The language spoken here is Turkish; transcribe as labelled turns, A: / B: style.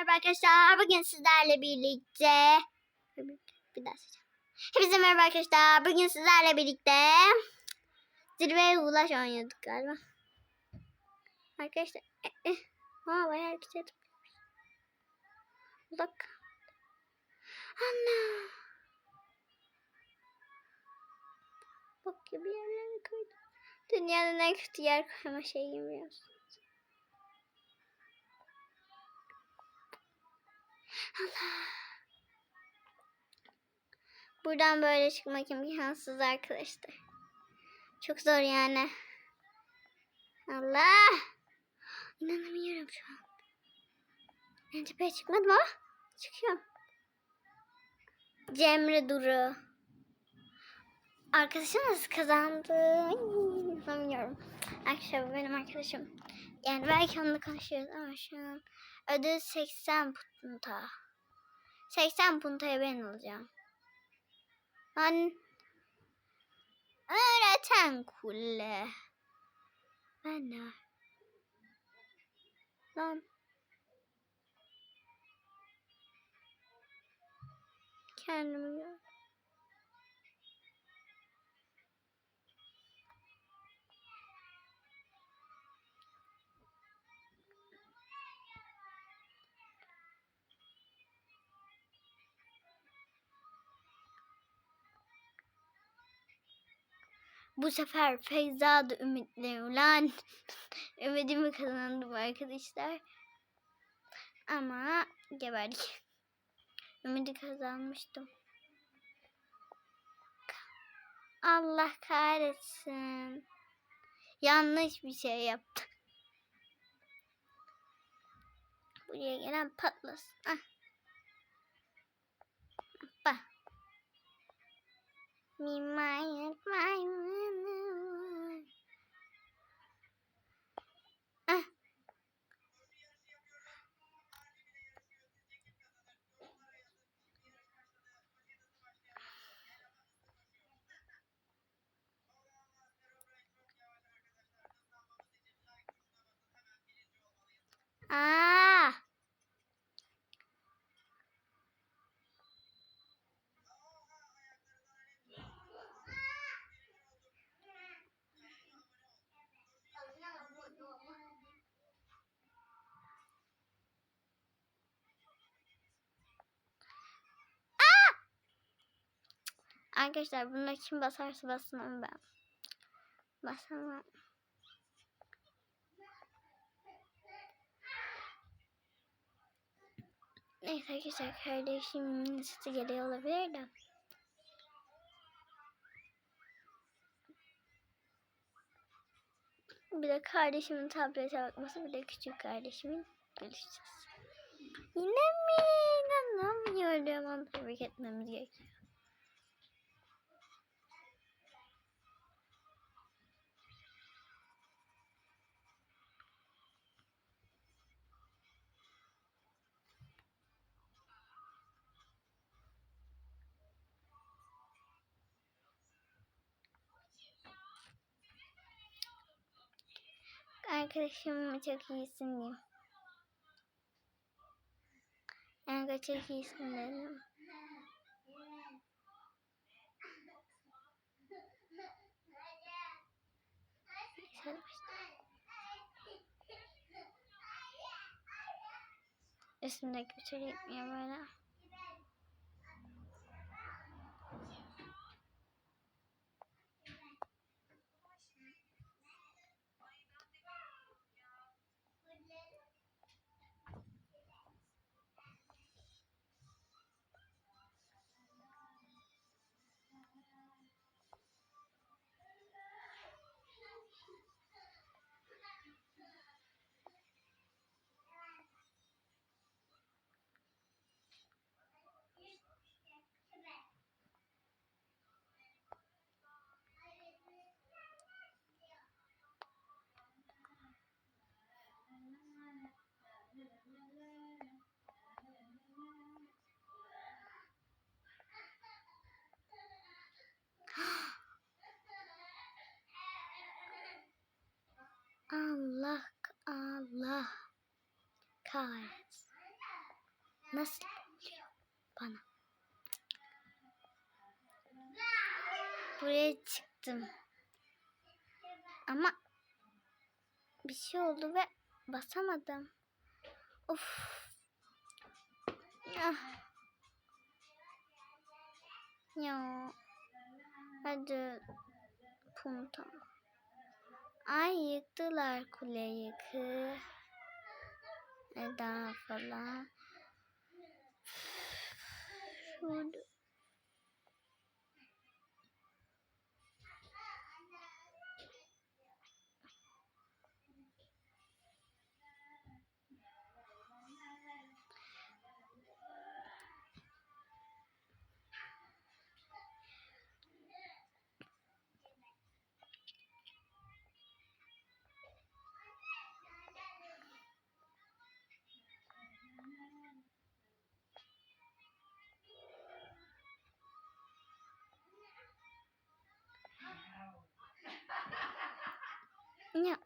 A: Merhaba arkadaşlar. Bugün sizlerle birlikte bir daha söyleyeceğim. Hepinize merhaba arkadaşlar. Bugün sizlerle birlikte zirveye ulaş oynuyorduk galiba. Arkadaşlar eh. Aa, bayağı ettim. Bak. Anne. Bak bir yerlere koydum. Dünyanın en kötü yer koyma şeyi biliyorsun. Allah. Buradan böyle çıkmak imkansız arkadaşlar. Çok zor yani. Allah. İnanamıyorum şu an. Ben tepeye çıkmadım ama çıkıyorum. Cemre Duru. Arkadaşımız kazandı. Ay, İnanamıyorum. Arkadaşlar benim arkadaşım. Yani belki onunla konuşuyoruz ama şu an ödül 80 punta. 80 puntaya ben alacağım. Lan öğreten kule. Ben ne? Lan. Kendimi gör. Bu sefer Feyza da ümitli ulan. Ümidimi kazandım arkadaşlar. Ama geberdik. Ümidi kazanmıştım. Allah kahretsin. Yanlış bir şey yaptım. Buraya gelen patlasın. Ah. Mimayet maymun. Ah. Aa. Arkadaşlar bunda kim basarsa bassın onu ben. Basamam. Neyse arkadaşlar kardeşimin sesi geliyor olabilir de. Bir de kardeşimin tablete bakması bir de küçük kardeşimin görüşeceğiz. Yine mi? İnanamıyorum. Onu tebrik etmemiz gerekiyor. Arkadaşım çok iyisin diyeyim. Kanka çok iyisin dedim. Üstümdeki bir türlü gitmiyor böyle. Nasıl oluyor bana? Buraya çıktım. Ama bir şey oldu ve basamadım. Of. Ah. Ya. Hadi. Punta. Ay yıktılar kuleyi Latto 的 Ya